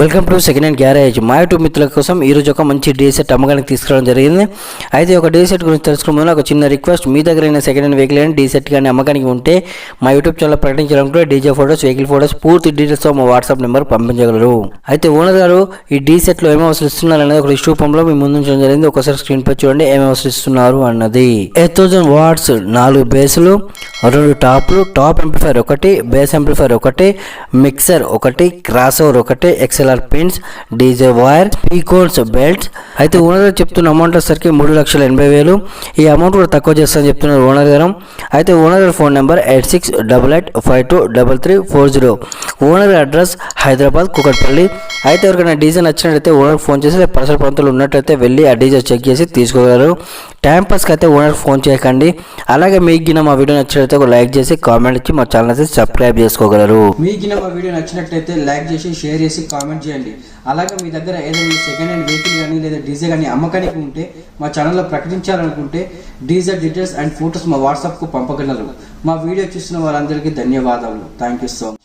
Welcome to second hand garage. మా YouTube మిత్రుల కోసం ఈ రోజు ఒక మంచి డీ సెట్ అమ్మకానికి తీసుకురావడం జరిగింది. అయితే ఒక డీ సెట్ గురించి తెలుసుకునే ఒక చిన్న రిక్వెస్ట్ మీ దగ్గర అయిన సెకండ్ హ్యాండ్ వెహికల్ అయినా డీసెట్ కానీ అమ్మకానికి ఉంటే మా యూట్యూబ్ ఛానల్ ప్రకటించాలనుకుంటే డీజే ఫోటోస్ వెహికల్ ఫోటోస్ పూర్తి డీటెయిల్స్తో మా వాట్సాప్ నెంబర్ పంపించగలరు. అయితే ఓనర్ గారు ఈ డీ సెట్లో ఏమేమి అనేది ఒక లిస్ట్ రూపంలో మీ ముందు ఉంచడం జరిగింది. ఒకసారి స్క్రీన్ పై చూడండి ఏమి అవసరిస్తున్నారు అన్నది. ఎయిట్ థౌజండ్ వాట్స్ నాలుగు బేసులు రెండు టాప్లు టాప్ ఎంప్లిఫైర్ ఒకటి బేస్ ఎంప్లిఫైర్ ఒకటి మిక్సర్ ఒకటి క్రాస్ ఓవర్ ఒకటి XLR pins DJ wire speakers belts అయితే ఓనర్ గారు చెప్తున్న అమౌంట్ వచ్చేసరికి మూడు లక్షల ఎనభై వేలు. ఈ అమౌంట్ కూడా తక్కువ చేస్తానని చెప్తున్నారు ఓనర్ గారు. అయితే ఓనర్ గారి phone number eight six double eight five two double three four zero. Owner address Hyderabad Kukatpally. అయితే ఎవరికైనా డీజే నచ్చినట్లయితే ఓనర్ ఫోన్ చేసి లేదా పరిసర ప్రాంతాలు ఉన్నట్టయితే వెళ్ళి ఆ డీజే చెక్ చేసి తీసుకోగలరు. టైంపాస్కి అయితే ఓనర్ ఫోన్ చేయకండి. అలాగే మీకు గిన మా వీడియో నచ్చినట్లయితే ఒక లైక్ చేసి కామెంట్ ఇచ్చి మా ఛానల్ అయితే సబ్స్క్రైబ్ చేసుకోగలరు. మీకు మా వీడియో నచ్చినట్లయితే లైక్ చేసి షేర్ చేసి కామెంట్ చేయండి. అలాగే మీ దగ్గర ఏదైనా సెకండ్ హ్యాండ్ వెహికల్ కానీ లేదా డీజే కానీ అమ్మకానికి ఉంటే మా ఛానల్లో ప్రకటించాలనుకుంటే డీజే డీటెయిల్స్ అండ్ ఫొటోస్ మా వాట్సాప్కు పంపగలరు. మా వీడియో చూసిన వారందరికీ ధన్యవాదాలు థ్యాంక్ యూ సో మచ్